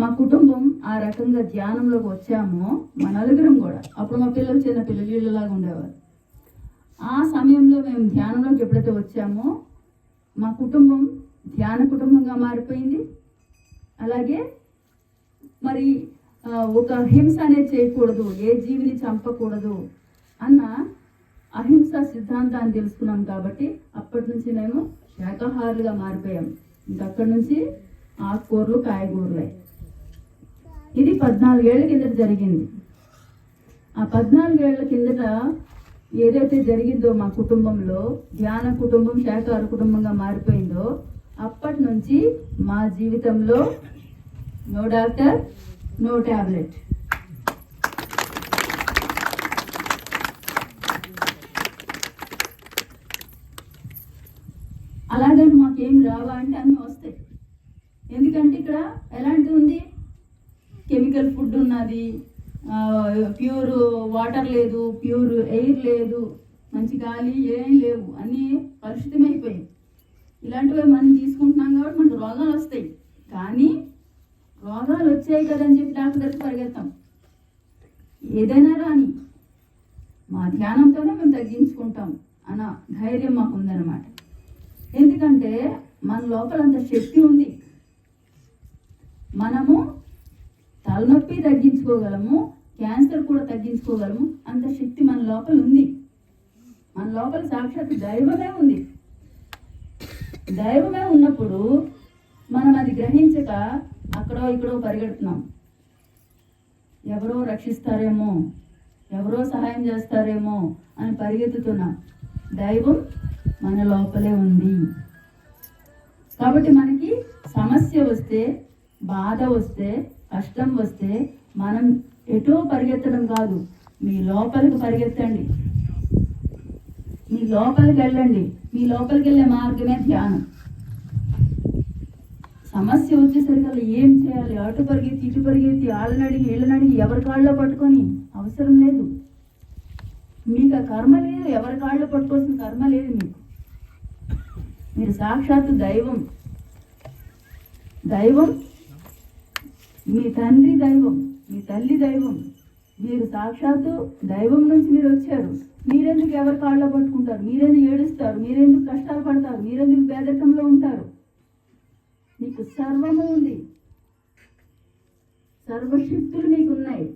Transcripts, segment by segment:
మా కుటుంబం ఆ రకంగా ధ్యానంలోకి వచ్చామో మా నలుగురం కూడా. అప్పుడు మా పిల్లలు చిన్న పిల్లలు వీళ్ళలాగా ఉండేవారు. ఆ సమయంలో మేము ధ్యానంలోకి ఎప్పుడైతే వచ్చామో మా కుటుంబం ధ్యాన కుటుంబంగా మారిపోయింది. అలాగే మరి ఒక హింస అనేది చేయకూడదు ఏ జీవిని చంపకూడదు అన్న అహింస సిద్ధాంతాన్ని తెలుసుకున్నాం కాబట్టి అప్పటి నుంచి మేము శాకాహారులుగా మారిపోయాం. ఇంకక్కడి నుంచి ఆకుకూరలు కాయగూరలే. ఇది పద్నాలుగేళ్ళ కిందట జరిగింది. ఆ పద్నాలుగేళ్ళ కిందట ఏదైతే జరిగిందో మా కుటుంబంలో ధ్యాన కుటుంబం శాఖార కుటుంబంగా మారిపోయిందో అప్పటి నుంచి మా జీవితంలో నో డాక్టర్ నో టాబ్లెట్. అలాగని మాకేం రావా అంటే అన్నీ ఇక్కడ ఎలాంటి ఉంది? కెమికల్ ఫుడ్ ఉన్నది ప్యూర్ వాటర్ లేదు ప్యూర్ ఎయిర్ లేదు మంచి గాలి ఏం లేవు అన్నీ కలుషితమైపోయాయి ఇలాంటివి మనం తీసుకుంటున్నాం కాబట్టి మనకు రోగాలు వస్తాయి. కానీ రోగాలు వచ్చాయి కదని చెప్పి డాక్టర్ దగ్గరికి పరిగెత్తాం. ఏదైనా రాని మా ధ్యానంతోనే మేము తగ్గించుకుంటాం అన్న ధైర్యం మాకు ఉందన్నమాట ఎందుకంటే మన లోపల అంత శక్తి ఉంది. మనము తలనొప్పి తగ్గించుకోగలము క్యాన్సర్ కూడా తగ్గించుకోగలము అంత శక్తి మన లోపల ఉంది. మన లోపల సాక్షాత్ దైవమే ఉంది. దైవమే ఉన్నప్పుడు మనం అది గ్రహించక అక్కడో ఇక్కడో పరిగెడుతున్నాం. ఎవరో రక్షిస్తారేమో ఎవరో సహాయం చేస్తారేమో అని పరిగెత్తుతున్నాం. దైవం మన లోపలే ఉంది. కాబట్టి మనకి సమస్య వస్తే బాధ వస్తే కష్టం వస్తే మనం ఎటో పరిగెత్తడం కాదు. మీ లోపలికి పరిగెత్తండి. మీ లోపలికి వెళ్ళండి. మీ లోపలికి వెళ్ళే మార్గమే ధ్యానం. సమస్య వచ్చేసరికి అలా ఏం చేయాలి? అటు పరిగెత్తి ఇటు పరిగెత్తి వాళ్ళని అడిగి వీళ్ళని అడిగి ఎవరి కాళ్ళలో పట్టుకొని? అవసరం లేదు. మీకు ఆ కర్మ లేదు. ఎవరి కాళ్ళలో పట్టుకోవాల్సిన కర్మ లేదు మీకు. మీరు సాక్షాత్తు దైవం. దైవం మీ తండ్రి దైవం మీ తల్లి దైవం మీరు సాక్షాత్తు దైవం నుంచి మీరు వచ్చారు. మీరెందుకు ఎవరి కాళ్ళ పట్టుకుంటారు? మీరెందుకు ఏడుస్తారు? మీరెందుకు కష్టాలు పడతారు? మీరెందుకు పేదరికంలో ఉంటారు? మీకు సర్వము ఉంది. సర్వశక్తులు నీకు ఉన్నాయి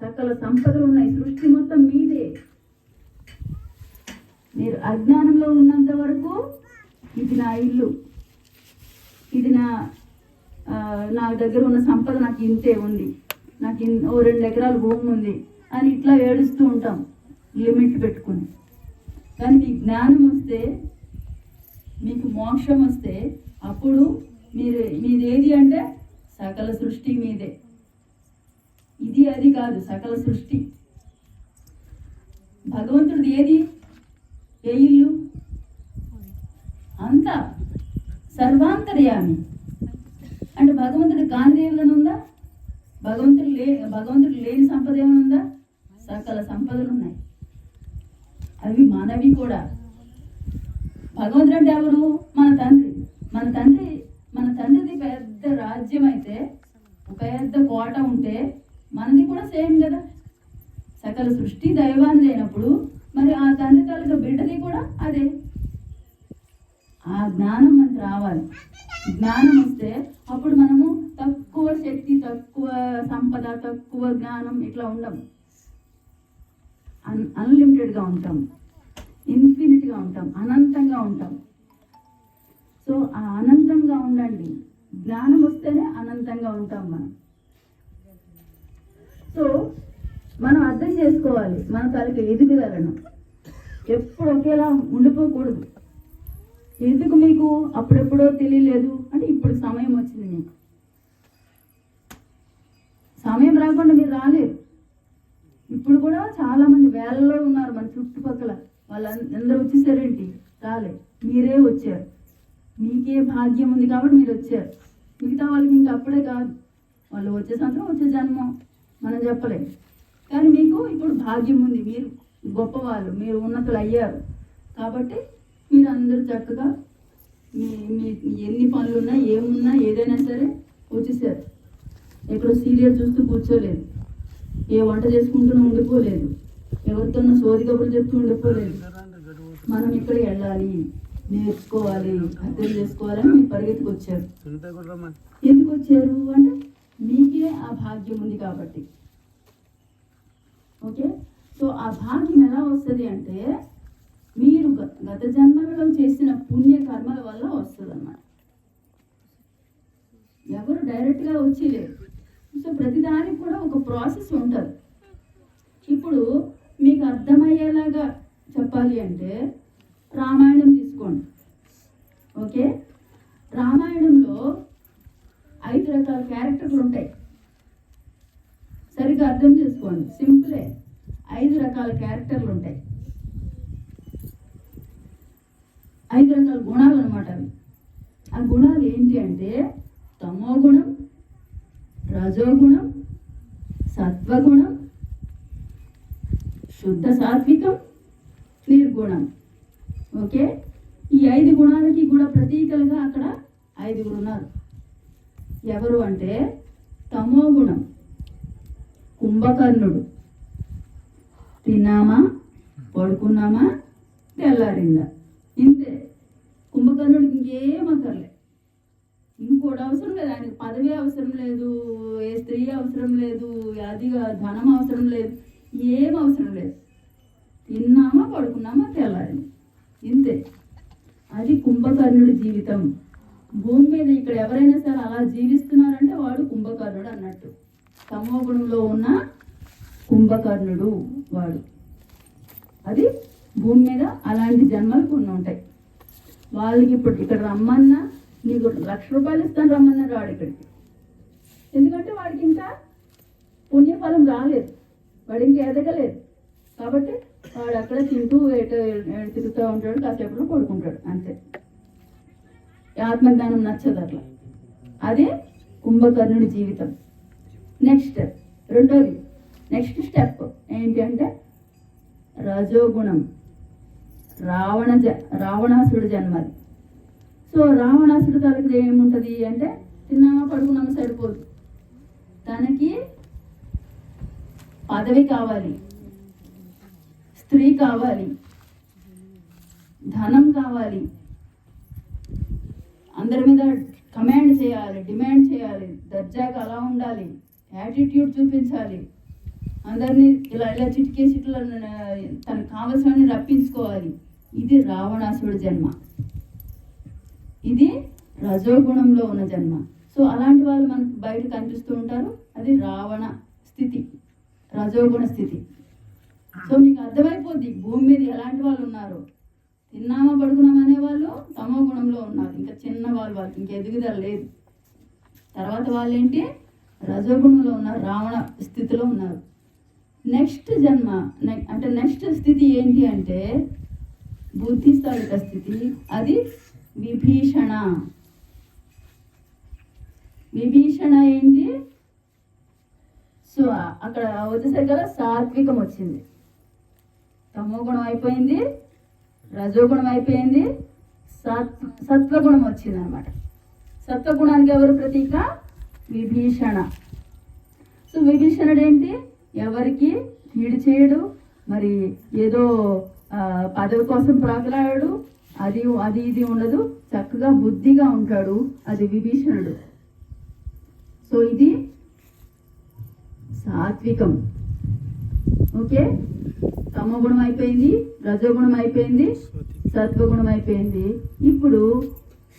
సకల సంపదలు ఉన్నాయి. సృష్టి మొత్తం మీదే. మీరు అజ్ఞానంలో ఉన్నంత వరకు ఇది నా ఇల్లు. ఇది నా నా దగ్గర ఉన్న సంపద నాకు ఇంతే ఉంది. నాకు ఇన్- ఓ రెండు ఎకరాలు భూమి ఉంది అని ఇట్లా ఏడుస్తూ ఉంటాం. లిమిట్ పెట్టుకుని. కానీ మీ జ్ఞానం వస్తే మీకు మోక్షం వస్తే అప్పుడు మీరు మీది ఏది అంటే సకల సృష్టి మీదే. ఇది అది కాదు సకల సృష్టి. భగవంతుడిది ఏది? ఏ ఇల్లు? అంతా. సర్వాంతర్యామి. అంటే భగవంతుడి కాందేవులను ఉందా? భగవంతుడు లే భగవంతుడు లేని సంపద ఏమైనా ఉందా? సకల సంపదలు ఉన్నాయి. అవి మనవి కూడా. భగవంతుడు అంటే ఎవరు? మన తండ్రి. మన తండ్రి మన తండ్రిది పెద్ద రాజ్యం అయితే ఒక పెద్ద కోట ఉంటే మనది కూడా సేమ్ కదా. సకల సృష్టి దైవానిది అయినప్పుడు మరి ఆ తండ్రి తాలూకా బిడ్డది కూడా అదే. ఆ జ్ఞానం మనకు రావాలి. జ్ఞానం వస్తే అప్పుడు మనము తక్కువ శక్తి తక్కువ సంపద తక్కువ జ్ఞానం ఇట్లా ఉండం అన్ అన్లిమిటెడ్గా ఉంటాం. ఇన్ఫినిట్గా ఉంటాం. అనంతంగా ఉంటాం. సో ఆ అనంతంగా ఉండండి. జ్ఞానం వస్తేనే అనంతంగా ఉంటాం మనం. సో మనం అర్థం చేసుకోవాలి. మన తలకి ఎదుగుదలను ఎప్పుడు ఒకేలా ఉండిపోకూడదు. ఎందుకు మీకు అప్పుడెప్పుడో తెలియలేదు అంటే ఇప్పుడు సమయం వచ్చింది మీకు? సమయం రాకుండా మీరు రాలేరు. ఇప్పుడు కూడా చాలా మంది వేలలో ఉన్నారు మన చుట్టుపక్కల. వాళ్ళందరూ వచ్చేసారేంటి? రాలే మీరే వచ్చారు. మీకే భాగ్యం ఉంది కాబట్టి మీరు వచ్చారు. మిగతా వాళ్ళకి ఇంకా అప్పుడే కాదు. వాళ్ళు వచ్చే సంవత్సరం వచ్చే జన్మం. మనం చెప్పలేం. కానీ మీకు ఇప్పుడు భాగ్యం ఉంది. మీరు గొప్పవాళ్ళు మీరు ఉన్నతులు అయ్యారు కాబట్టి మీరు అందరూ చక్కగా మీ మీ ఎన్ని పనులు ఉన్నా ఏమున్నా ఏదైనా సరే వచ్చేసారు. ఎక్కడో సీరియల్ చూస్తూ కూర్చోలేదు. ఏ వంట చేసుకుంటూనే ఉండిపోలేదు. ఎవరితోనో సోది కబుర్లు చెప్తూ ఉండిపోలేదు. మనం ఇక్కడ వెళ్ళాలి నేర్చుకోవాలి అర్థం చేసుకోవాలని మీరు పరిగెత్తుకు వచ్చారు ఎందుకు వచ్చారు అంటే మీకే ఆ భాగ్యం ఉంది కాబట్టి. ఓకే? సో ఆ భాగ్యం ఎలా వస్తుంది అంటే మీరు గత జన్మలలో చేసిన పుణ్య కర్మల వల్ల వస్తుంది అన్నమాట ఎవరు డైరెక్ట్గా వచ్చి లేరు. సో ప్రతిదానికి కూడా ఒక ప్రాసెస్ ఉంటుంది. ఇప్పుడు మీకు అర్థమయ్యేలాగా చెప్పాలి అంటే రామాయణం తీసుకోండి. ఓకే? రామాయణంలో ఐదు రకాల క్యారెక్టర్లు ఉంటాయి. సరిగ్గా అర్థం చేసుకోండి. సింపులే. ఐదు రకాల క్యారెక్టర్లు ఉంటాయి. ఐదు రకాల గుణాలు అనమాట అవి. ఆ గుణాలు ఏంటి అంటే తమో గుణం రజోగుణం సత్వగుణం శుద్ధ సాత్వికం నిర్గుణం. ఓకే? ఈ ఐదు గుణాలకి కూడా ప్రతీకలుగా అక్కడ ఐదుగురు ఉన్నారు. ఎవరు అంటే తమో గుణం కుంభకర్ణుడు. తిన్నామా? పడుకున్నామా? తెల్లారిందా? ఇంతే. కుంభకర్ణుడికి ఇంకేం అక్కర్లే ఇంకోటి అవసరం లేదు. ఆయనకు పదవి అవసరం లేదు ఏ స్త్రీ అవసరం లేదు అది ధనం అవసరం లేదు ఏం అవసరం లేదు. తిన్నామా పడుకున్నామా తెల్లారింది. ఇంతే. అది కుంభకర్ణుడి జీవితం. భూమి మీద ఇక్కడ ఎవరైనా సరే అలా జీవిస్తున్నారంటే వాడు కుంభకర్ణుడు అన్నట్టు. తమో గుణంలో ఉన్న కుంభకర్ణుడు వాడు. అది భూమి మీద అలాంటి జన్మలు కొన్ని ఉంటాయి. వాళ్ళకి ఇప్పుడు ఇక్కడ రమ్మన్నా నీకు లక్ష రూపాయలు ఇస్తాను రమ్మన్నా వాడు ఇక్కడికి. ఎందుకంటే వాడికి ఇంకా పుణ్యఫలం రాలేదు. వాడు ఇంకా ఎదగలేదు. కాబట్టి వాడు అక్కడ తింటూ ఏటో తిరుగుతూ ఉంటాడు కాసేపట్లో పడుకుంటాడు అంతే. ఆత్మజ్ఞానం నచ్చదు అట్లా. అదే కుంభకర్ణుడి జీవితం. నెక్స్ట్ రెండోది. నెక్స్ట్ స్టెప్ ఏంటి అంటే రజోగుణం. రావణ జ రావణాసుడు జన్మది సో రావణాసుడు తలకి ఏముంటుంది అంటే తిన్నామా పడుకున్నామా సరిపోదు తనకి పదవి కావాలి. స్త్రీ కావాలి. ధనం కావాలి. అందరి మీద కమాండ్ చేయాలి డిమాండ్ చేయాలి దర్జాగా అలా ఉండాలి యాటిట్యూడ్ చూపించాలి. అందరినీ ఇలా ఇలా చిటికేసి ఇట్లా తనకు కావలసినవన్నీ రప్పించుకోవాలి. ఇది రావణాసుడు జన్మ. ఇది రజోగుణంలో ఉన్న జన్మ. సో అలాంటి వాళ్ళు మనకు బయట కనిపిస్తూ ఉంటారు. అది రావణ స్థితి రజోగుణ స్థితి. సో మీకు అర్థమైపోద్ది భూమి మీద ఎలాంటి వాళ్ళు ఉన్నారు? తిన్నామా పడుకున్నాం అనే వాళ్ళు తమో గుణంలో ఉన్నారు. ఇంకా చిన్న వాళ్ళు వాళ్ళకి ఇంకా ఎదుగుదల లేదు. తర్వాత వాళ్ళు ఏంటి? రజోగుణంలో ఉన్నారు రావణ స్థితిలో ఉన్నారు. నెక్స్ట్ జన్మ నె- అంటే నెక్స్ట్ స్థితి ఏంటి అంటే బుద్ధిస్థాలిక స్థితి అది విభీషణ. విభీషణ ఏంటి? సో అక్కడ వచ్చేసరికి సాత్వికం వచ్చింది. తమో గుణం అయిపోయింది రజోగుణం అయిపోయింది సత్ సత్వగుణం వచ్చింది అనమాట సత్వగుణానికి ఎవరు ప్రతీక? విభీషణ. సో విభీషణుడు ఏంటి? ఎవరికి? కీడు చేయడు. మరి ఏదో పదవి కోసం ప్రాకులాడాడు అది అది ఇది ఉండదు. చక్కగా బుద్ధిగా ఉంటాడు. అది విభీషణుడు. సో ఇది సాత్వికం. ఓకే? తమగుణం అయిపోయింది రజోగుణం అయిపోయింది సత్వగుణం అయిపోయింది. ఇప్పుడు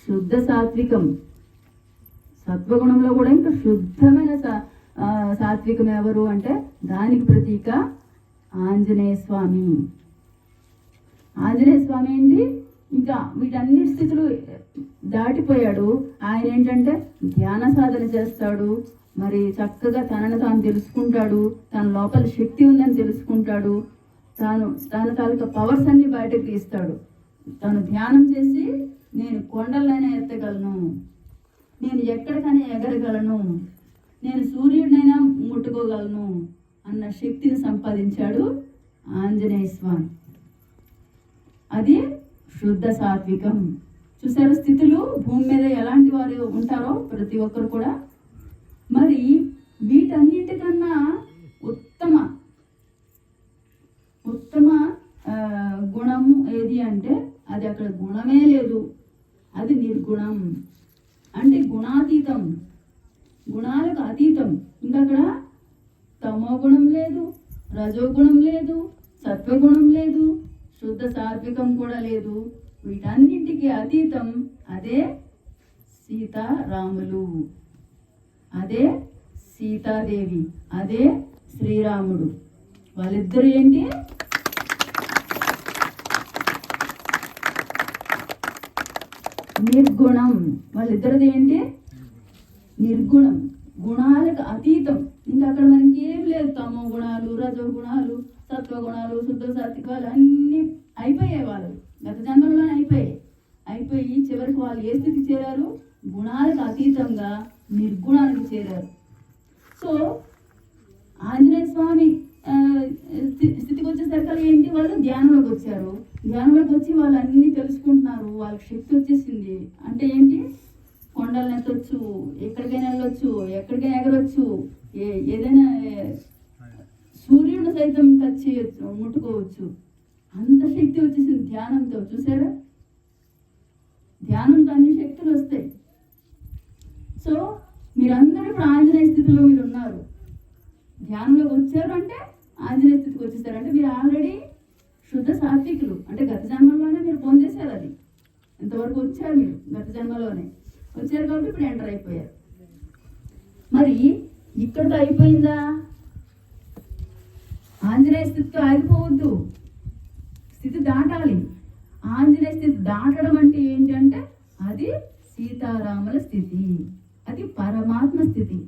శుద్ధ సాత్వికం. సత్వగుణంలో కూడా ఇంకా శుద్ధమైన సా- సాత్వికం ఎవరు అంటే దానికి ప్రతీక ఆంజనేయ స్వామి. ఆంజనేయ స్వామి ఏంటి? ఇంకా వీటన్ని స్థితులు దాటిపోయాడు. ఆయన ఏంటంటే ధ్యాన సాధన చేస్తాడు. మరి చక్కగా తనను తాను తెలుసుకుంటాడు. తన లోపల శక్తి ఉందని తెలుసుకుంటాడు. తాను తన తాలూకా పవర్స్ అన్ని బయటకు తీస్తాడు. తను ధ్యానం చేసి నేను కొండలైనా ఎత్తగలను. నేను ఎక్కడికైనా ఎగరగలను. నేను సూర్యుడినైనా ముట్టుకోగలను అన్న శక్తిని సంపాదించాడు ఆంజనేయ స్వామి. అది శుద్ధ సాత్వికం. చూసారు స్థితులు? భూమి మీద ఎలాంటి వారు ఉంటారో ప్రతి ఒక్కరు కూడా. మరి వీటన్నిటికన్నా ఉత్తమ ఉత్తమ గుణము ఏది అంటే అది అక్కడ గుణమే లేదు. అది నిర్గుణం. అంటే గుణాతీతం. గుణాలకు అతీతం. ఇంకా అక్కడ తమో గుణం లేదు రజోగుణం లేదు సత్వగుణం లేదు శుద్ధ సాత్వికం కూడా లేదు. వీటన్నింటికి అతీతం అదే సీతారాములు. అదే సీతాదేవి. అదే శ్రీరాముడు. వాళ్ళిద్దరు ఏంటి? నిర్గుణం. వాళ్ళిద్దరిది ఏంటి? నిర్గుణం. గుణాలకు అతీతం. ఇంకా అక్కడ మనకి ఏం లేదు తమో గుణాలు రజో గుణాలు. సత్వ గుణాలు శుద్ధ సాత్వికాలు అన్నీ అయిపోయాయి వాళ్ళు. గత జన్మలోనే అయిపోయాయి. అయిపోయి చివరికి వాళ్ళు ఏ స్థితికి చేరారు? గుణాలకు అతీతంగా నిర్గుణానికి చేరారు. సో ఆంజనేయ స్వామి స్థితికి వచ్చేసరికి ఏంటి? వాళ్ళు ధ్యానంలోకి వచ్చారు. ధ్యానంలోకి వచ్చి వాళ్ళు అన్ని తెలుసుకుంటున్నారు. వాళ్ళకి శక్తి వచ్చేసింది. అంటే ఏంటి? కొండలను ఎత్తొచ్చు ఎక్కడికైనా వెళ్ళొచ్చు ఎక్కడికైనా ఎగరొచ్చు ఏ ఏదైనా ఏ, సైతం టచ్ చేయొచ్చు ముట్టుకోవచ్చు. అంత శక్తి వచ్చేసింది ధ్యానంతో చూసారా? ధ్యానంతో అన్ని శక్తులు వస్తాయి. సో మీరందరూ ఇప్పుడు ఆంజనేయ స్థితిలో మీరు ఉన్నారు. ధ్యానంలోకి వచ్చారు అంటే ఆంజనేయ స్థితికి వచ్చేసారు. అంటే మీరు ఆల్రెడీ శుద్ధ సాత్వికులు. అంటే గత జన్మలోనే మీరు పొందేశారు అది. ఇంతవరకు వచ్చారు మీరు గత జన్మలోనే. వచ్చారు కాబట్టి ఇప్పుడు ఎంటర్ అయిపోయారు. మరి ఇక్కడితో అయిపోయిందా? ఆంజనేయ స్థితితో ఆగిపోవద్దు. స్థితి దాటాలి. ఆంజనేయ స్థితి దాటడం అంటే ఏంటంటే అది సీతారాముల స్థితి. అది పరమాత్మ స్థితి.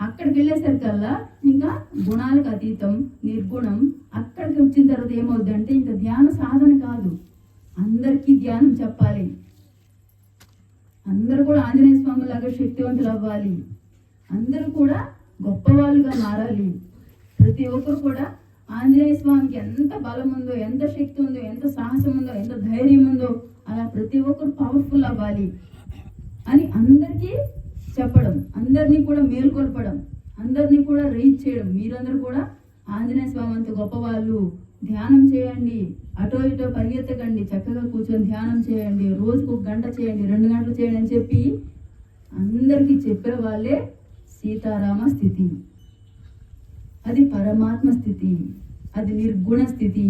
అక్కడికి వెళ్ళేసరికల్లా ఇంకా గుణాలకు అతీతం నిర్గుణం అక్కడికి వచ్చిన తర్వాత ఏమవుద్దంటే ఇంకా ధ్యాన సాధన కాదు. అందరికీ ధ్యానం చెప్పాలి. అందరూ కూడా ఆంజనేయ స్వామి లాగా శక్తివంతులు అవ్వాలి. అందరూ కూడా గొప్పవాళ్ళుగా మారాలి. ప్రతి ఒక్కరు కూడా ఆంజనేయ స్వామికి ఎంత బలం ఉందో ఎంత శక్తి ఉందో ఎంత సాహసం ఉందో ఎంత ధైర్యం ఉందో అలా ప్రతి ఒక్కరు పవర్ఫుల్ అవ్వాలి అని అందరికీ చెప్పడం అందరినీ కూడా మేల్కొల్పడం అందరినీ కూడా రీచ్ చేయడం. మీరందరూ కూడా ఆంజనేయ స్వామి అంత గొప్పవాళ్ళు. ధ్యానం చేయండి అటో ఇటో పరిగెత్తకండి చక్కగా కూర్చొని ధ్యానం చేయండి రోజుకు ఒక గంట చేయండి రెండు గంటలు చేయండి అని చెప్పి అందరికీ చెప్పే వాళ్ళే సీతారామ స్థితి. అది పరమాత్మ స్థితి అది నిర్గుణ స్థితి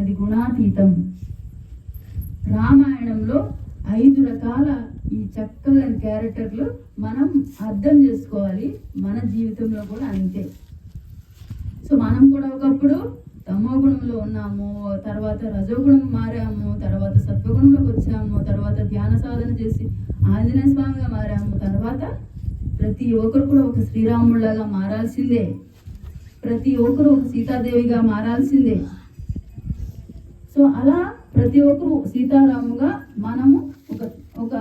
అది గుణాతీతం. రామాయణంలో ఐదు రకాల ఈ చక్కగా క్యారెక్టర్లు మనం అర్థం చేసుకోవాలి మన జీవితంలో కూడా అంతే. సో మనం కూడా ఒకప్పుడు తమో గుణంలో ఉన్నాము తర్వాత రజోగుణం మారాము తర్వాత సత్వగుణంలోకి వచ్చాము తర్వాత ధ్యాన సాధన చేసి ఆంజనేయ స్వామిగా మారాము తర్వాత ప్రతి ఒక్కరు కూడా ఒక శ్రీరాముడిలాగా మారాల్సిందే. ప్రతి ఒక్కరూ ఒక సీతాదేవిగా మారాల్సిందే. సో అలా ప్రతి ఒక్కరు సీతారాముగా మనము ఒక ఒక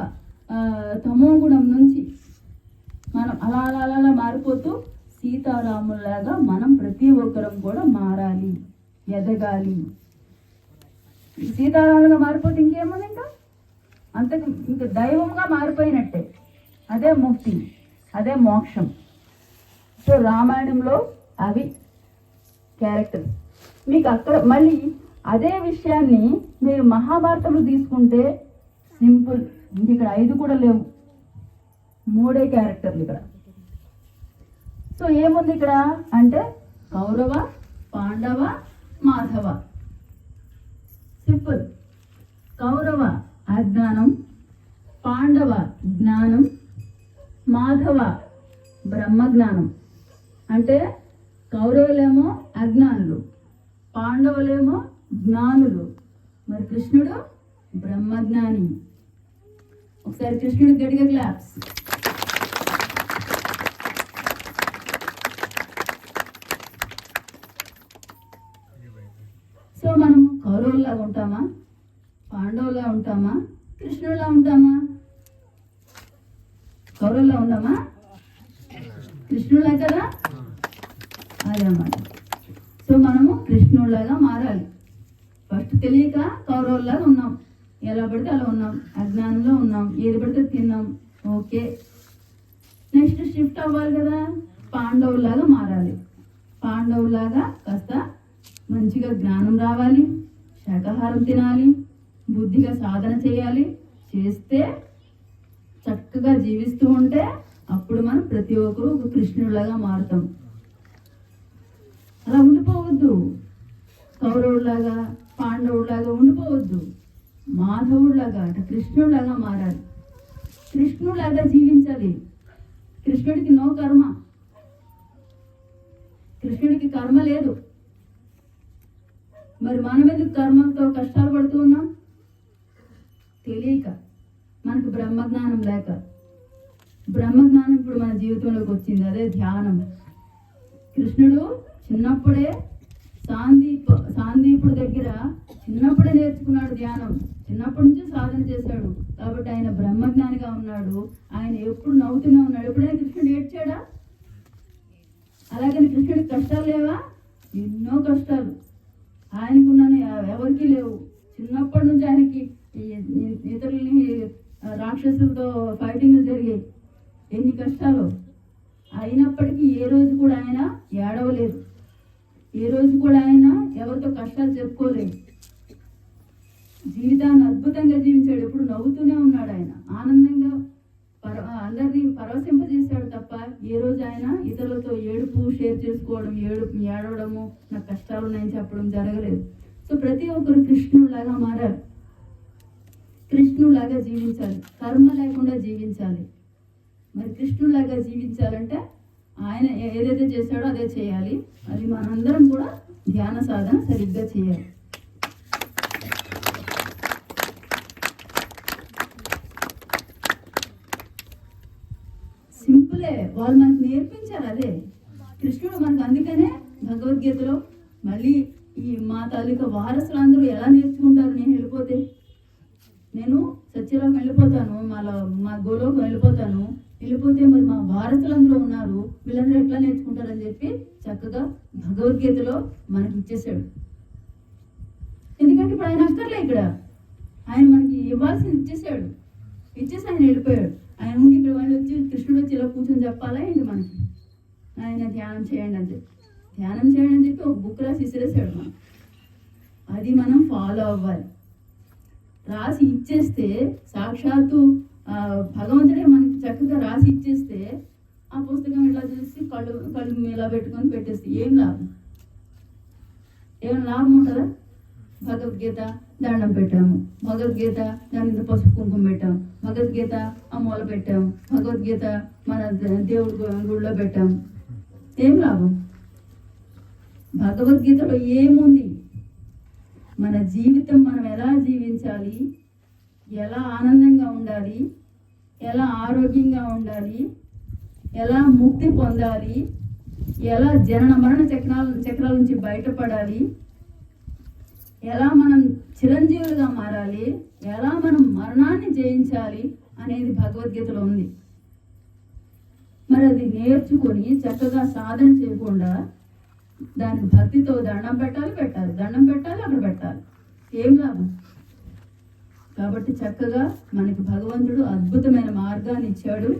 ఆ, తమో గుణం నుంచి మనం అలా అలా అలా అలా మారిపోతూ సీతారాములాగా మనం ప్రతి ఒక్కరం కూడా మారాలి ఎదగాలి. సీతారాములుగా మారిపోతే ఇంకేముంది ఇంకా? అంతకు ఇంకా దైవంగా మారిపోయినట్టే. అదే ముక్తి అదే మోక్షం. సో రామాయణంలో అవి క్యారెక్టర్ మీకు అక్కడ మళ్ళీ అదే విషయాన్ని మీరు మహాభారతంలో తీసుకుంటే సింపుల్. ఇంక ఇక్కడ ఐదు కూడా లేవు. మూడే క్యారెక్టర్లు ఇక్కడ. సో ఏముంది ఇక్కడ? అంటే కౌరవ పాండవ మాధవ. సింపుల్ కౌరవ అజ్ఞానం పాండవ జ్ఞానం మాధవ బ్రహ్మజ్ఞానం. అంటే కౌరవులేమో అజ్ఞానులు పాండవులేమో జ్ఞానులు. మరి కృష్ణుడు బ్రహ్మజ్ఞాని. ఒకసారి కృష్ణుడు గడిగ క్లాప్స్ సో మనం కౌరవుల్లా ఉంటామా? పాండవులా ఉంటామా? కృష్ణుడిలా ఉంటామా? కౌరవులా ఉన్నామా? కృష్ణుడిలా కదా? అదనమాట సో మనము కృష్ణుడిలాగా మారాలి. ఫస్ట్ తెలియక కౌరవులాగా ఉన్నాం. ఎలా పడితే అలా ఉన్నాం. అజ్ఞానంలో ఉన్నాం. ఏది పడితే తిన్నాం. ఓకే నెక్స్ట్ షిఫ్ట్ అవ్వాలి కదా. పాండవులాగా మారాలి. పాండవులాగా కాస్త మంచిగా జ్ఞానం రావాలి. శాకాహారం తినాలి. బుద్ధిగా సాధన చేయాలి. చేస్తే చక్కగా జీవిస్తూ ఉంటే అప్పుడు మనం ప్రతి ఒక్కరు ఒక కృష్ణుడిలాగా మారుతాం. అలా ఉండిపోవద్దు. కౌరవుడిలాగా పాండవుడిలాగా ఉండిపోవద్దు. మాధవుడిలాగా అంటే కృష్ణుడిలాగా మారాలి. కృష్ణుడిలాగా జీవించాలి. కృష్ణుడికి నో కర్మ. కృష్ణుడికి కర్మ లేదు. మరి మనం ఎందుకు కర్మలతో కష్టాలు పడుతూ ఉన్నాం? తెలియక. మనకు బ్రహ్మజ్ఞానం లేక. బ్రహ్మజ్ఞానం ఇప్పుడు మన జీవితంలోకి వచ్చింది. అదే ధ్యానం. కృష్ణుడు చిన్నప్పుడే సాందీప్ సాందీపుడు దగ్గర చిన్నప్పుడే నేర్చుకున్నాడు ధ్యానం. చిన్నప్పటి నుంచి సాధన చేశాడు. కాబట్టి ఆయన బ్రహ్మజ్ఞానిగా ఉన్నాడు. ఆయన ఎప్పుడు నవ్వుతూనే ఉన్నాడు. ఎప్పుడైనా కృష్ణుడు ఏడ్చాడా అలాగని కృష్ణుడికి కష్టాలు లేవా? ఎన్నో కష్టాలు. ఆయనకున్న ఎవరికి లేవు. చిన్నప్పటి నుంచి ఆయనకి ఇతరులని రాక్షసులతో ఫైటింగ్లు జరిగాయి. ఎన్ని కష్టాలు. అయినప్పటికీ ఏ రోజు కూడా ఆయన ఏడవలేదు. ఏ రోజు కూడా ఆయన ఎవరితో కష్టాలు చెప్పుకోలేదు. జీవితాన్ని అద్భుతంగా జీవించాడు. ఎప్పుడు నవ్వుతూనే ఉన్నాడు ఆయన. ఆనందంగా పర అందరినీ పరవశింపజేశాడు తప్ప ఏ రోజు ఆయన ఇతరులతో ఏడుపు షేర్ చేసుకోవడం ఏడుపు ఏడవడము నా కష్టాలు ఉన్నాయని చెప్పడం జరగలేదు. సో ప్రతి ఒక్కరు కృష్ణులాగా మారారు. కృష్ణులాగా జీవించాలి. కర్మ లేకుండా జీవించాలి. మరి కృష్ణులాగా జీవించాలంటే ఆయన ఏదైతే చేశాడో అదే చేయాలి. అది మనందరం కూడా ధ్యాన సాధన సరిగ్గా చేయాలి. సింపులే. వాళ్ళు మనకు నేర్పించారు అదే. కృష్ణుడు మనకు అందుకనే భగవద్గీతలో మళ్ళీ ఈ మా తాలూకా వారసులందరూ ఎలా నేర్చుకుంటారు నేను వెళ్ళిపోతే? నేను సత్యలోకి వెళ్ళిపోతాను మా మా గోలోకి వెళ్ళిపోతాను వెళ్ళిపోతే మరి మా వారసులందరూ ఉన్నారు. వీళ్ళందరూ ఎట్లా నేర్చుకుంటారని చెప్పి చక్కగా భగవద్గీతలో మనకి ఇచ్చేసాడు ఎందుకంటే ఇప్పుడు ఆయన అక్కర్లే ఇక్కడ. ఆయన మనకి ఇవ్వాల్సింది ఇచ్చేసాడు ఇచ్చేసి ఆయన వెళ్ళిపోయాడు. ఆయన ఉండి ఇక్కడ వాళ్ళు వచ్చి కృష్ణుడు వచ్చి ఇలా కూర్చొని చెప్పాలా ఏంటి మనకి? ఆయన ధ్యానం చేయండి అని చెప్పి. ధ్యానం చేయండి అని చెప్పి ఒక బుక్ రాసి ఇసిరేసాడు మనం అది మనం ఫాలో అవ్వాలి. రాసి ఇచ్చేస్తే సాక్షాత్తు భగవంతుడే మనకి చక్కగా రాసి ఇచ్చేస్తే ఆ పుస్తకం ఇలా చూసి కళ్ళు కళ్ళు ఇలా పెట్టుకొని పెట్టేస్తే ఏం లాభం? ఏమైనా లాభం ఉంటుందా? భగవద్గీత దండం పెట్టాము. భగవద్గీత దాని మీద పసుపు కుంకుమ పెట్టాము. భగవద్గీత అమ్మల పెట్టాము. భగవద్గీత మన దేవుడి గు- గుడిలో పెట్టాము. ఏం లాభం? భగవద్గీతలో ఏముంది? మన జీవితం మనం ఎలా జీవించాలి? ఎలా ఆనందంగా ఉండాలి? ఎలా ఆరోగ్యంగా ఉండాలి? ఎలా ముక్తి పొందాలి? ఎలా జనన మరణ చక్రాల చక్రాల నుంచి బయటపడాలి? ఎలా మనం చిరంజీవులుగా మారాలి? ఎలా మనం మరణాన్ని జయించాలి అనేది భగవద్గీతలో ఉంది. మరి అది నేర్చుకొని చక్కగా సాధన చేయకుండా దానికి భక్తితో దండం పెట్టాలి పెట్టాలి. దండం పెట్టాలి అక్కడ పెట్టాలి. ఏం లాభం? కాబట్టి చక్కగా మనకి భగవంతుడు అద్భుతమైన మార్గాన్ని ఇచ్చాడు.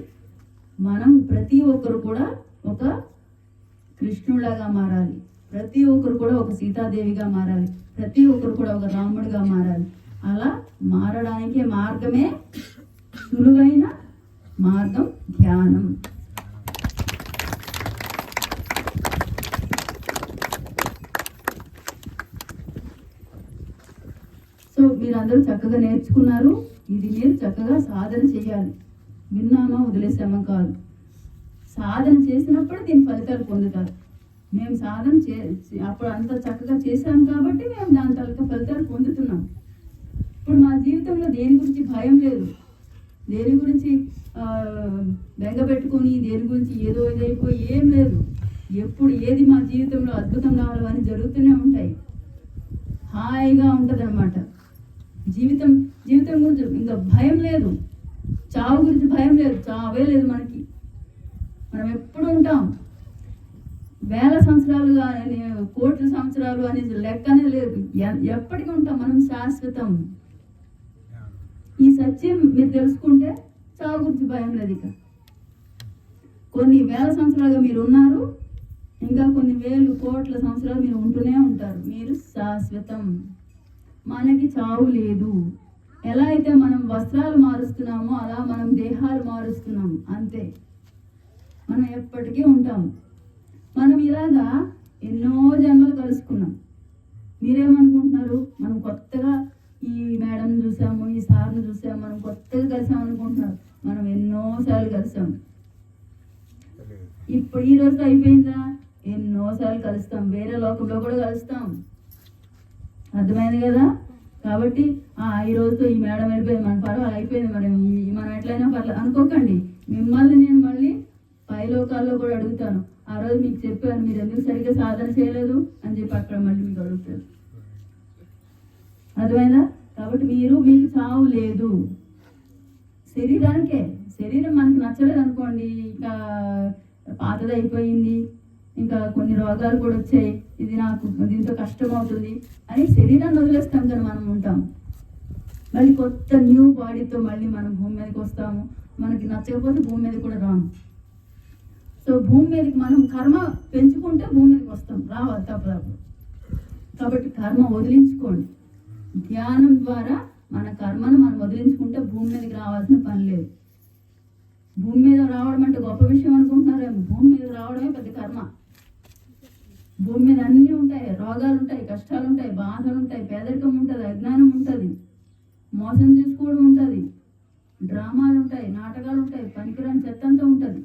మనం ప్రతి ఒక్కరు కూడా ఒక కృష్ణుడిలాగా మారాలి. ప్రతి ఒక్కరు కూడా ఒక సీతాదేవిగా మారాలి. ప్రతి ఒక్కరు కూడా ఒక రాముడిగా మారాలి. అలా మారడానికి మార్గమే సులువైన మార్గం ధ్యానం సో మీరందరూ చక్కగా నేర్చుకున్నారు. ఇది మీరు చక్కగా సాధన చేయాలి. విన్నామా వదిలేసామా కాదు. సాధన చేసినప్పుడు దీని ఫలితాలు పొందుతారు. మేము సాధన చే అప్పుడు అంత చక్కగా చేశాం కాబట్టి మేము దాని తాలూకా ఫలితాలు పొందుతున్నాం. ఇప్పుడు మా జీవితంలో దేని గురించి భయం లేదు. దేని గురించి ఆ, బెంగ పెట్టుకొని దేని గురించి ఏదో ఇదైపోయి ఏం లేదు. ఎప్పుడు ఏది మా జీవితంలో అద్భుతం రావాలని జరుగుతూనే ఉంటాయి. హాయిగా ఉంటుంది జీవితం జీవితం గురించి ఇంకా భయం లేదు. చావు గురించి భయం లేదు. చావే లేదు మనకి. మనం ఎప్పుడు ఉంటాం. వేల సంవత్సరాలు కానీ కోట్ల సంవత్సరాలు అనేది లెక్కనే లేదు. ఎ- ఎప్పటికీ ఉంటాం మనం శాశ్వతం. ఈ సత్యం మీరు తెలుసుకుంటే చావు గురించి భయం లేదు ఇక. కొన్ని వేల సంవత్సరాలుగా మీరు ఉన్నారు. ఇంకా కొన్ని వేలు కోట్ల సంవత్సరాలు మీరు ఉంటూనే ఉంటారు. మీరు శాశ్వతం. మనకి చావు లేదు. ఎలా అయితే మనం వస్త్రాలు మారుస్తున్నామో అలా మనం దేహాలు మారుస్తున్నాం. అంతే. మనం ఎప్పటికీ ఉంటాం. మనం ఇలాగా ఎన్నో జన్మలు కలుసుకున్నాం. మీరేమనుకుంటున్నారు? మనం కొత్తగా ఈ మేడం చూసాము ఈ సార్ని చూసాము మనం కొత్తగా కలిసాం అనుకుంటున్నారు. మనం ఎన్నోసార్లు కలిసాం. ఇప్పుడు ఈ రోజు అయిపోయిందా? ఎన్నోసార్లు కలుస్తాం. వేరే లోకంలో కూడా కలుస్తాం. అర్థమైంది కదా? కాబట్టి ఆ ఈ రోజుతో ఈ మేడం వెళ్ళిపోయింది మన పర్వాలేదు అయిపోయింది మరి. మనం ఎట్లయినా పర్లేదు అనుకోకండి. మిమ్మల్ని నేను మళ్ళీ పై లోకాల్లో కూడా అడుగుతాను. ఆ రోజు మీకు చెప్పాను మీరు ఎందుకు సరిగ్గా సాధన చేయలేదు అని చెప్పి అక్కడ మళ్ళీ మీకు అడుగుతారు అర్థమైందా? కాబట్టి మీరు మీకు చావు లేదు. శరీరానికే శరీరం మనకి నచ్చలేదు అనుకోండి ఇంకా పాతది అయిపోయింది ఇంకా కొన్ని రోగాలు కూడా వచ్చాయి. ఇది నాకు దీంతో కష్టం అవుతుంది అని శరీరాన్ని వదిలేస్తాం కానీ మనం ఉంటాం. మళ్ళీ కొత్త న్యూ బాడీతో మళ్ళీ మనం భూమి మీదకి వస్తాము. మనకి నచ్చకపోతే భూమి మీద కూడా రాము. సో భూమి మీదకి మనం కర్మ పెంచుకుంటే భూమి మీదకి వస్తాం. రావాలి తప్పదు కాబట్టి కర్మ వదిలించుకోండి. ధ్యానం ద్వారా మన కర్మను మనం వదిలించుకుంటే భూమి మీదకి రావాల్సిన పని లేదు. భూమి మీద రావడం అంటే గొప్ప విషయం అనుకుంటున్నారేమో. భూమి మీద రావడమే పెద్ద కర్మ. భూమి మీద అన్నీ ఉంటాయి రోగాలు ఉంటాయి కష్టాలు ఉంటాయి బాధలు ఉంటాయి పేదరికం ఉంటుంది అజ్ఞానం ఉంటుంది మోసం చేసుకోవడం ఉంటుంది డ్రామాలు ఉంటాయి నాటకాలు ఉంటాయి పనికిరాని చెత్త అంతా ఉంటుంది.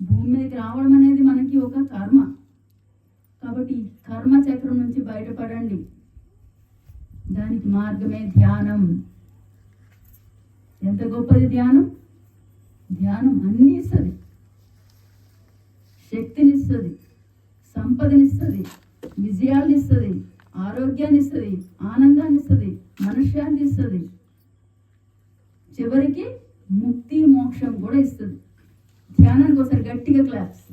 భూమి మీదకి రావడం అనేది మనకి ఒక కర్మ. కాబట్టి కర్మ చక్రం నుంచి బయటపడండి. దానికి మార్గమే ధ్యానం. ఎంత గొప్పది ధ్యానం? ధ్యానం అన్నీ ఇస్తుంది. శక్తినిస్తుంది సంపదనిస్తుంది విజయాన్ని ఇస్తుంది ఆరోగ్యాన్ని ఇస్తుంది ఆనందాన్ని ఇస్తుంది మనశ్శాంతి ఇస్తుంది చివరికి ముక్తి మోక్షం కూడా ఇస్తుంది. ధ్యానానికి ఒకసారి గట్టిగా క్లాప్స్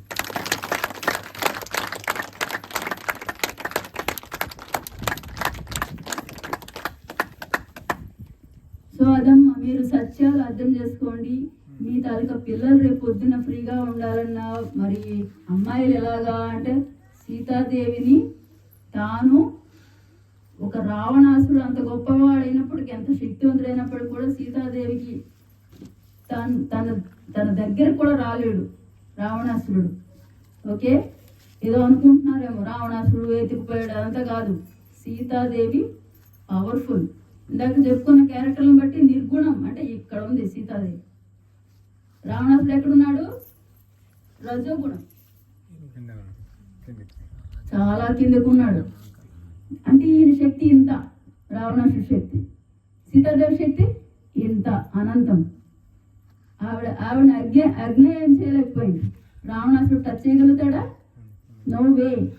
సో అదమ్మా మీరు సత్యాలు అర్థం చేసుకోండి. మీ తాలూకా పిల్లలు రేపు పొద్దున్న ఫ్రీగా ఉండాలన్నా మరి అమ్మాయిలు ఎలాగా అంటే సీతాదేవిని తాను ఒక రావణాసుడు అంత గొప్పవాడైనప్పటికీ ఎంత శక్తివంతుడైనప్పటికీ కూడా సీతాదేవికి తను తన తన దగ్గర కూడా రాలేడు రావణాసురుడు. ఓకే? ఏదో అనుకుంటున్నారేమో రావణాసురుడు ఎత్తుకుపోయాడు అదంతా కాదు. సీతాదేవి పవర్ఫుల్ ఇందాక చెప్పుకున్న క్యారెక్టర్లను బట్టి నిర్గుణం అంటే ఇక్కడ ఉంది సీతాదేవి. రావణాసుడు ఎక్కడున్నాడు? రజోగుణం. చాలా కిందకు ఉన్నాడు అంటే ఈయన శక్తి ఇంత? రావణాసుడు శక్తి. సీతాదేవి శక్తి ఇంత? అనంతం. ఆవిడ ఆవిడ అజ్ఞ అజ్ఞాయం చేయలేకపోయింది. రావణాసుడు టచ్ చేయగలుగుతాడా? నో వే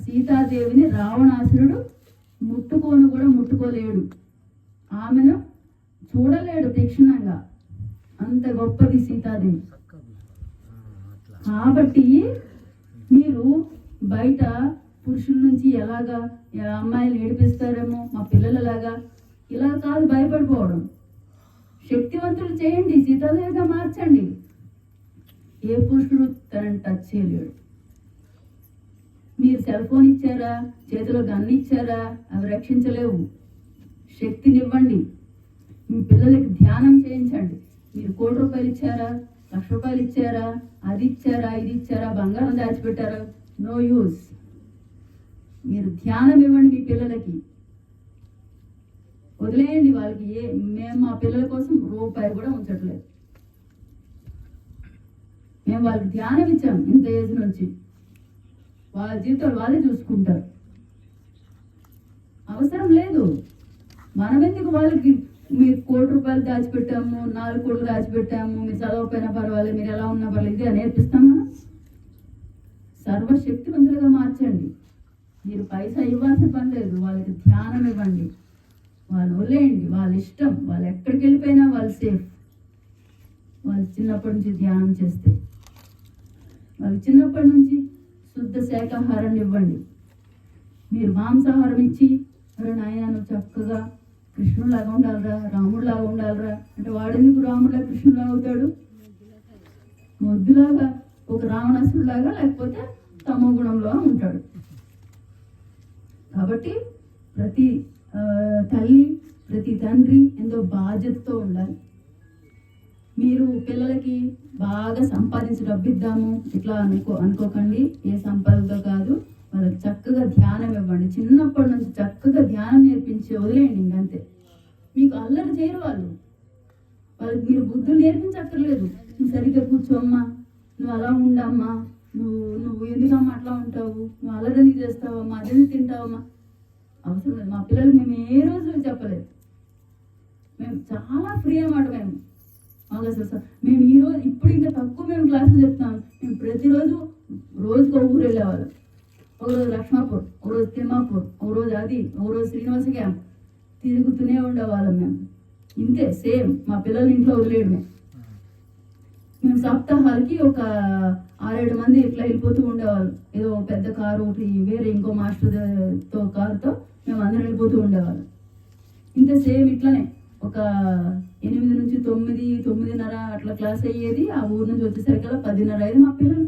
సీతాదేవిని రావణాసురుడు ముట్టుకోను కూడా ముట్టుకోలేడు. ఆమెను చూడలేడు తీక్షణంగా. అంత గొప్పది సీతాదేవి కాబట్టి మీరు బయట పురుషుల నుంచి ఎలాగా అమ్మాయిలు ఏడిపిస్తారేమో మా పిల్లలలాగా ఇలా కాదు భయపడిపోవడం. శక్తివంతులు చేయండి సీతాదేవిగా మార్చండి. ఏ పురుషుడు తనని టచ్ చేయలేడు. మీరు సెల్ ఫోన్ ఇచ్చారా చేతిలో గన్ ఇచ్చారా అవి రక్షించలేవు. శక్తినివ్వండి. మీ పిల్లలకి ధ్యానం చేయించండి. మీరు కోటి రూపాయలు ఇచ్చారా? లక్ష రూపాయలు ఇచ్చారా? అది ఇచ్చారా? ఇది ఇచ్చారా? బంగారం దాచిపెట్టారా? నో యూస్ మీరు ధ్యానం ఇవ్వండి మీ పిల్లలకి. వదిలేయండి వాళ్ళకి. ఏ మేము మా పిల్లల కోసం రూపాయి కూడా ఉంచట్లేదు. మేము వాళ్ళకి ధ్యానం ఇచ్చాం ఇంత ఏజ్ నుంచి. వాళ్ళ జీవితాలు వాళ్ళే చూసుకుంటారు. అవసరం లేదు. మనం ఎందుకు వాళ్ళకి మీరు కోటి రూపాయలు దాచిపెట్టాము నాలుగు కోట్లు దాచిపెట్టాము మీరు చదవకపోయినా పర్వాలేదు మీరు ఎలా ఉన్నా పర్వాలేదు ఇదే నేర్పిస్తామా సర్వశక్తివంతులుగా మార్చండి. మీరు పైసా ఇవ్వాల్సిన పని లేదు వాళ్ళకి ధ్యానం ఇవ్వండి. వాళ్ళు వదిలేయండి వాళ్ళ ఇష్టం వాళ్ళు ఎక్కడికి వెళ్ళిపోయినా వాళ్ళు సేఫ్ వాళ్ళు చిన్నప్పటి నుంచి ధ్యానం చేస్తే. వాళ్ళు చిన్నప్పటి నుంచి శుద్ధ శాకాహారాన్ని ఇవ్వండి. మీరు మాంసాహారం ఇచ్చి అరే నాయన చక్కగా కృష్ణులాగా ఉండాలిరా రాముడిలాగా ఉండాలిరా. అంటే వాడెందుకు రాముడిలా కృష్ణులాగా అవుతాడు? మొద్దులాగా ఒక రావణాసుడిలాగా లేకపోతే తమో గుణంలో ఉంటాడు. కాబట్టి ప్రతి తల్లి ప్రతి తండ్రి ఎంతో బాధ్యతతో ఉండాలి. మీరు పిల్లలకి బాగా సంపాదించి డబ్బు ఇద్దాము ఇట్లా అనుకో అనుకోకండి. ఏ సంపాదనతో కాదు. వాళ్ళకి చక్కగా ధ్యానం ఇవ్వండి. చిన్నప్పటి నుంచి చక్కగా ధ్యానం నేర్పించి వదిలేయండి ఇంకంతే. మీకు అల్లరి చేయరు వాళ్ళు. వాళ్ళకి మీరు బుద్ధులు నేర్పించక్కర్లేదు. నువ్వు సరిగ్గా కూర్చోమ్మా. నువ్వు అలా ఉండమ్మా. నువ్వు నువ్వు ఎందుకమ్మా అట్లా ఉంటావు? నువ్వు అల్లరని చేస్తావమ్మా. అదని తింటావమ్మా? అవసరం లేదు. మా పిల్లలకి మేము ఏ రోజు చెప్పలేదు. మేము చాలా ఫ్రీ అన్నమాట మేము. మాకు అసలు మేము ఈ రోజు ఇప్పుడు ఇంకా తక్కువ మేము క్లాసులు చెప్తాం మేము ప్రతిరోజు రోజుకు ఊరు వెళ్ళేవాళ్ళం. ఒక రోజు లక్ష్మాపూర్ ఒక రోజు తిమ్మాపూర్ ఒక రోజు అది ఒక రోజు శ్రీనివాస క్యాంప్ తిరుగుతూనే ఉండేవాళ్ళం మేము. ఇంతే సేమ్. మా పిల్లల్ని ఇంట్లో వదిలేయడమే. మేము సప్తాహాలకి ఒక ఆరేడు మంది ఇట్లా వెళ్ళిపోతూ ఉండేవాళ్ళం. ఏదో పెద్ద కారు ఒకటి వేరే ఇంకో మాస్టర్తో కారుతో మేము అందరం వెళ్ళిపోతూ ఉండేవాళ్ళం. ఇంత సేమ్ ఇట్లానే. ఒక ఎనిమిది నుంచి తొమ్మిది తొమ్మిదిన్నర అట్లా క్లాస్ అయ్యేది. ఆ ఊరు నుంచి వచ్చేసరికల్లా పదిన్నర అయ్యేది మా పిల్లలు.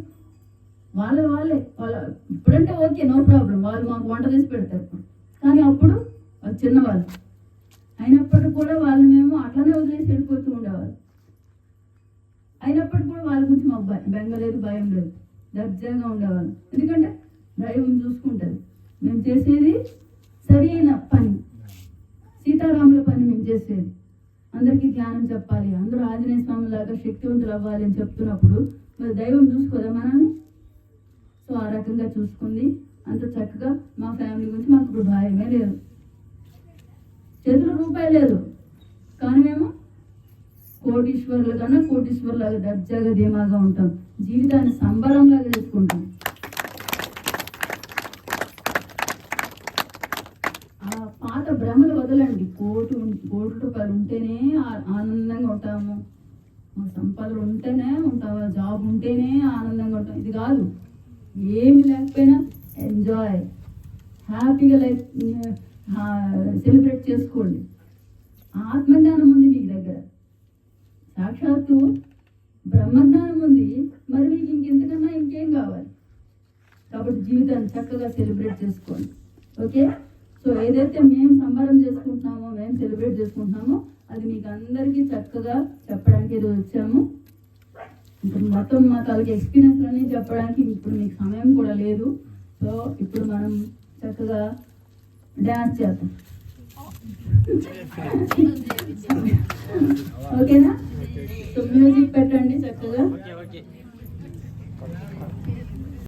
వాళ్ళే వాళ్ళే వాళ్ళ ఇప్పుడంటే ఓకే నో ప్రాబ్లం. వాళ్ళు మాకు వంట చేసి పెడతారు. కానీ అప్పుడు చిన్నవాళ్ళు. అయినప్పటికీ కూడా వాళ్ళు మేము అట్లనే వదిలేసి వెళ్ళిపోతూ ఉండేవాళ్ళు. అయినప్పటికీ కూడా వాళ్ళ గురించి మాకు భయం బెంగ లేదు భయం లేదు. దర్జాగా ఉండేవాళ్ళు. ఎందుకంటే దైవం చూసుకుంటుంది. మేము చేసేది సరైన పని. సీతారాముల పని మేము చేసేది. అందరికీ ధ్యానం చెప్పాలి. అందరూ ఆంజనేయ స్వామి లాగా శక్తివంతులు అవ్వాలి అని చెప్తున్నప్పుడు మరి దైవం చూసుకోదా మనల్ని? సో ఆ రకంగా చూసుకుంది. అంత చక్కగా మా ఫ్యామిలీ గురించి మాకు ఇప్పుడు భయమే లేదు. చేతిలో రూపాయి లేదు. కానీ మేము కోటీశ్వర్ల కన్నా కోటీశ్వర్లాగా దర్జాగా ధీమాగా ఉంటాం. జీవితాన్ని సంబరంలాగా చేసుకుంటాం. ఆ పాత భ్రమలు వదలండి. కోటి ఉం- కోటి రూపాయలు ఉంటేనే ఆనందంగా ఉంటాము. మా సంపదలు ఉంటేనే ఉంటాము జాబ్ ఉంటేనే ఆనందంగా ఉంటాం. ఇది కాదు. ఏమి లేకపోయినా ఎంజాయ్ హ్యాపీగా లైఫ్ సెలబ్రేట్ చేసుకోండి. ఆత్మజ్ఞానం ఉంది మీ దగ్గర. సాక్షాత్తు బ్రహ్మజ్ఞానం ఉంది. మరి మీకు ఇంకెంతకన్నా ఇంకేం కావాలి? కాబట్టి జీవితాన్ని చక్కగా సెలబ్రేట్ చేసుకోండి. ఓకే సో ఏదైతే మేము సంబరం చేసుకుంటున్నామో మేము సెలబ్రేట్ చేసుకుంటున్నామో అది మీకు అందరికీ చక్కగా చెప్పడానికి ఈరోజు వచ్చాము. ఇప్పుడు మొత్తం మా తాలూకు ఎక్స్పీరియన్స్ అన్నీ చెప్పడానికి ఇప్పుడు మీకు సమయం కూడా లేదు. సో ఇప్పుడు మనం చక్కగా డ్యాన్స్ చేద్దాం. ఓకేనా? సో మ్యూజిక్ పెట్టండి చక్కగా.